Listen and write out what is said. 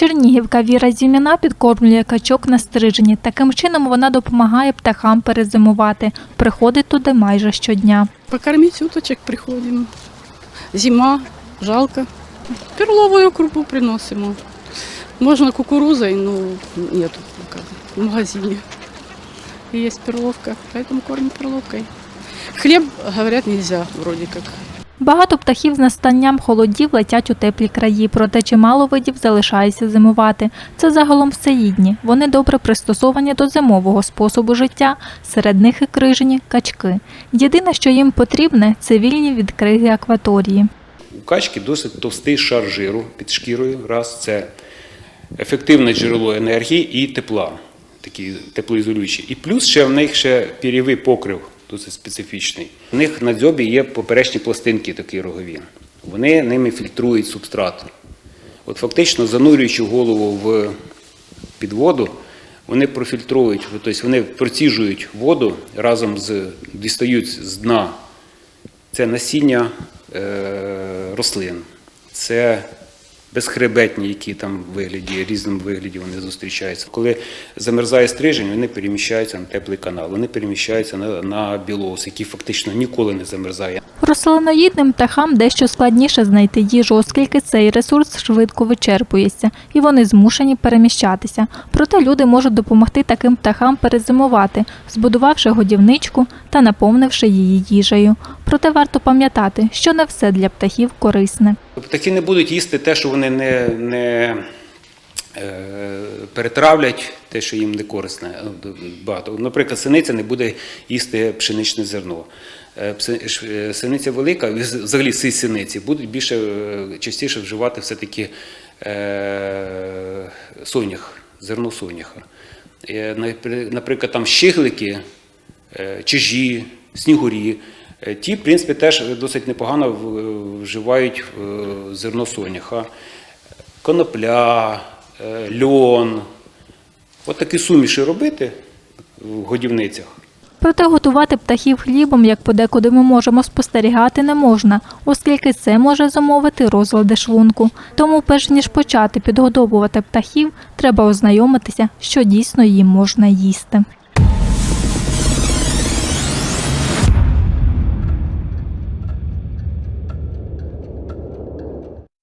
Чернігівка Віра Зіміна підкормлює качок на стрижені. Таким чином вона допомагає птахам перезимувати. Приходить туди майже щодня. Покормить уточек приходим. Зима, жалко. Перловую крупу приносим. Можно кукурузой, но нету в магазине. И есть перловка, поэтому кормим перловкой. Хлеб, говорят, нельзя вроде как. Багато птахів з настанням холодів летять у теплі краї, проте чимало видів залишається зимувати. Це загалом всеїдні. Вони добре пристосовані до зимового способу життя. Серед них і крижені качки. Єдине, що їм потрібне, це вільні від криги акваторії. У качки досить товстий шар жиру під шкірою. Раз це ефективне джерело енергії і тепла, такі теплоізолюючі. І плюс ще в них ще пірєвий покрив досить специфічний. У них на дзьобі є поперечні пластинки такі рогові. Вони ними фільтрують субстрат. От фактично занурюючи голову в під воду, вони профільтрують, тобто вони проціжують воду разом з дістають з дна це насіння е, рослин, це безхребетні, які там вигляді, різному вигляді вони зустрічаються. Коли замерзає стрижень, вони переміщаються на теплий канал, вони переміщаються на, на білоус, який фактично ніколи не замерзає. Рослиноїдним птахам дещо складніше знайти їжу, оскільки цей ресурс швидко вичерпується, і вони змушені переміщатися. Проте люди можуть допомогти таким птахам перезимувати, збудувавши годівничку та наповнивши її їжею. Проте варто пам'ятати, що не все для птахів корисне. Птахи не будуть їсти те, що вони не, не перетравлять, те, що їм не корисне. е, Багато. Наприклад, синиця не буде їсти пшеничне зерно. Е, е, Синиця велика, взагалі всі синиці будуть більше е, частіше вживати все-таки е, сонях, зерно соняха. Е, Наприклад, там щиглики, е, чижі, снігурі. Е, Ті, в принципі, теж досить непогано вживають е, зерно соняха, конопля, е, льон. От такі суміші робити в годівницях. Проте готувати птахів хлібом, як подекуди ми можемо спостерігати, не можна, оскільки це може замовити розлади шлунку. Тому, перш ніж почати підгодовувати птахів, треба ознайомитися, що дійсно їм можна їсти.